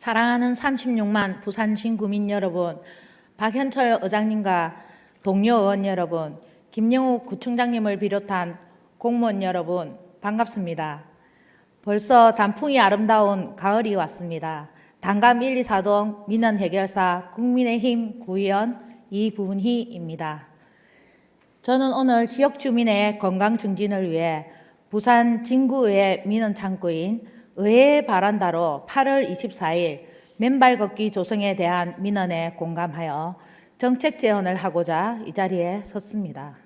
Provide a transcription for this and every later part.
사랑하는 36만 부산 신 구민 여러분, 박현철 의장님과 동료 의원 여러분, 김영욱 구청장님을 비롯한 공무원 여러분, 반갑습니다. 벌써 단풍이 아름다운 가을이 왔습니다. 단감 1, 2, 4동 민원 해결사 국민의힘 구의원 이부은희입니다. 저는 오늘 지역 주민의 건강 증진을 위해 부산 진구의 민원 창구인 의회 바란다로 8월 24일 맨발 걷기 조성에 대한 민원에 공감하여 정책 제언을 하고자 이 자리에 섰습니다.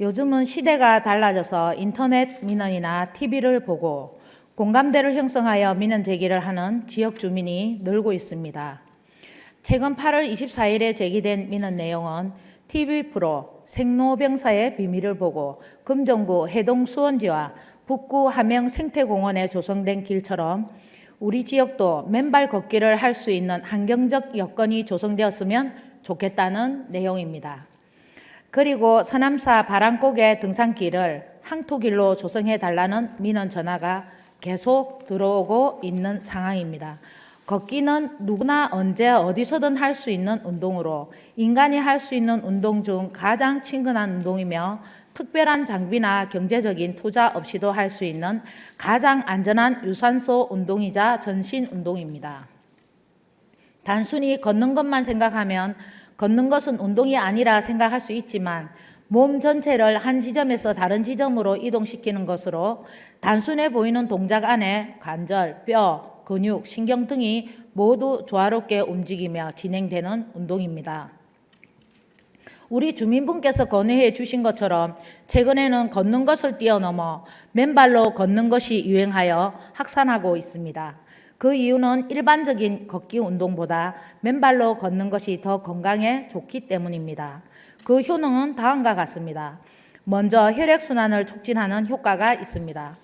요즘은 시대가 달라져서 인터넷 민원이나 TV를 보고 공감대를 형성하여 민원 제기를 하는 지역 주민이 늘고 있습니다. 최근 8월 24일에 제기된 민원 내용은 TV 프로 생로병사의 비밀을 보고 금정구 해동 수원지와 북구 함영 생태공원에 조성된 길처럼 우리 지역도 맨발 걷기를 할 수 있는 환경적 여건이 조성되었으면 좋겠다는 내용입니다. 그리고 서남사 바람곡의 등산길을 항토길로 조성해 달라는 민원 전화가 계속 들어오고 있는 상황입니다. 걷기는 누구나 언제 어디서든 할 수 있는 운동으로 인간이 할 수 있는 운동 중 가장 친근한 운동이며 특별한 장비나 경제적인 투자 없이도 할 수 있는 가장 안전한 유산소 운동이자 전신 운동입니다. 단순히 걷는 것만 생각하면 걷는 것은 운동이 아니라 생각할 수 있지만 몸 전체를 한 지점에서 다른 지점으로 이동시키는 것으로 단순해 보이는 동작 안에 관절, 뼈, 근육, 신경 등이 모두 조화롭게 움직이며 진행되는 운동입니다. 우리 주민분께서 건의해 주신 것처럼 최근에는 걷는 것을 뛰어넘어 맨발로 걷는 것이 유행하여 확산하고 있습니다. 그 이유는 일반적인 걷기 운동보다 맨발로 걷는 것이 더 건강에 좋기 때문입니다. 그 효능은 다음과 같습니다. 먼저 혈액순환을 촉진하는 효과가 있습니다.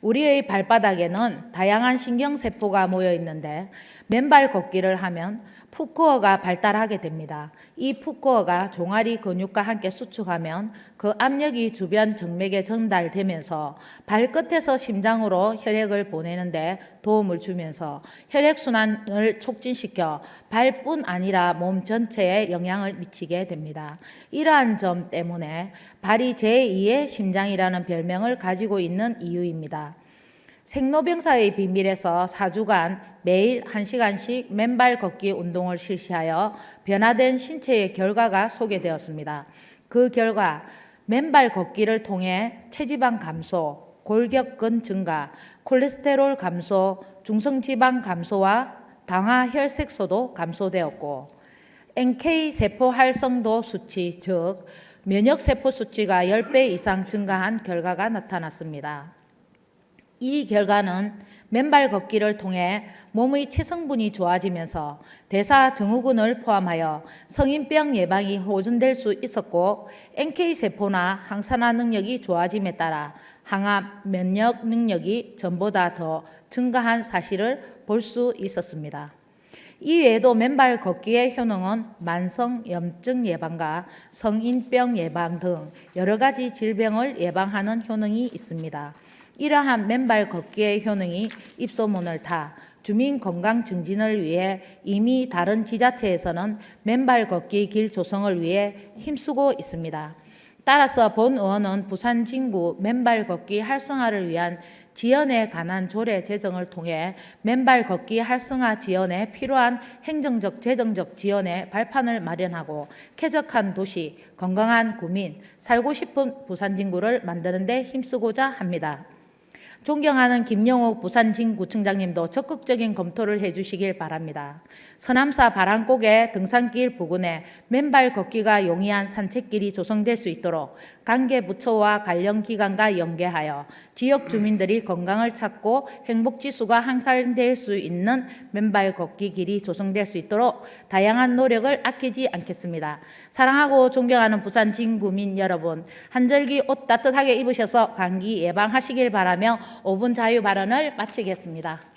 우리의 발바닥에는 다양한 신경세포가 모여 있는데 맨발 걷기를 하면 푸코어가 발달하게 됩니다. 이 푸코어가 종아리 근육과 함께 수축하면 그 압력이 주변 정맥에 전달되면서 발끝에서 심장으로 혈액을 보내는데 도움을 주면서 혈액순환을 촉진시켜 발뿐 아니라 몸 전체에 영향을 미치게 됩니다. 이러한 점 때문에 발이 제2의 심장이라는 별명을 가지고 있는 이유입니다. 생로병사의 비밀에서 4주간 매일 1시간씩 맨발 걷기 운동을 실시하여 변화된 신체의 결과가 소개되었습니다. 그 결과 맨발 걷기를 통해 체지방 감소, 골격근 증가, 콜레스테롤 감소, 중성지방 감소와 당화 혈색소도 감소되었고 NK 세포 활성도 수치 즉 면역 세포 수치가 10배 이상 증가한 결과가 나타났습니다. 이 결과는 맨발 걷기를 통해 몸의 체성분이 좋아지면서 대사 증후군을 포함하여 성인병 예방이 호전될 수 있었고 NK 세포나 항산화 능력이 좋아짐에 따라 항암 면역 능력이 전보다 더 증가한 사실을 볼 수 있었습니다. 이외에도 맨발 걷기의 효능은 만성 염증 예방과 성인병 예방 등 여러 가지 질병을 예방하는 효능이 있습니다. 이러한 맨발 걷기의 효능이 입소문을 타 주민 건강 증진을 위해 이미 다른 지자체에서는 맨발 걷기 길 조성을 위해 힘쓰고 있습니다. 따라서 본 의원은 부산 진구 맨발 걷기 활성화를 위한 지연에 관한 조례 제정을 통해 맨발 걷기 활성화 지연에 필요한 행정적 재정적 지원의 발판을 마련하고 쾌적한 도시, 건강한 구민, 살고 싶은 부산 진구를 만드는 데 힘쓰고자 합니다. 존경하는 김영옥 부산진구청장님도 적극적인 검토를 해주시길 바랍니다. 서남사 바람곡의 등산길 부근에 맨발 걷기가 용이한 산책길이 조성될 수 있도록 관계 부처와 관련 기관과 연계하여 지역 주민들이 건강을 찾고 행복 지수가 향상될 수 있는 맨발 걷기 길이 조성될 수 있도록 다양한 노력을 아끼지 않겠습니다. 사랑하고 존경하는 부산 진구민 여러분, 한절기 옷 따뜻하게 입으셔서 감기 예방하시길 바라며 5분 자유 발언을 마치겠습니다.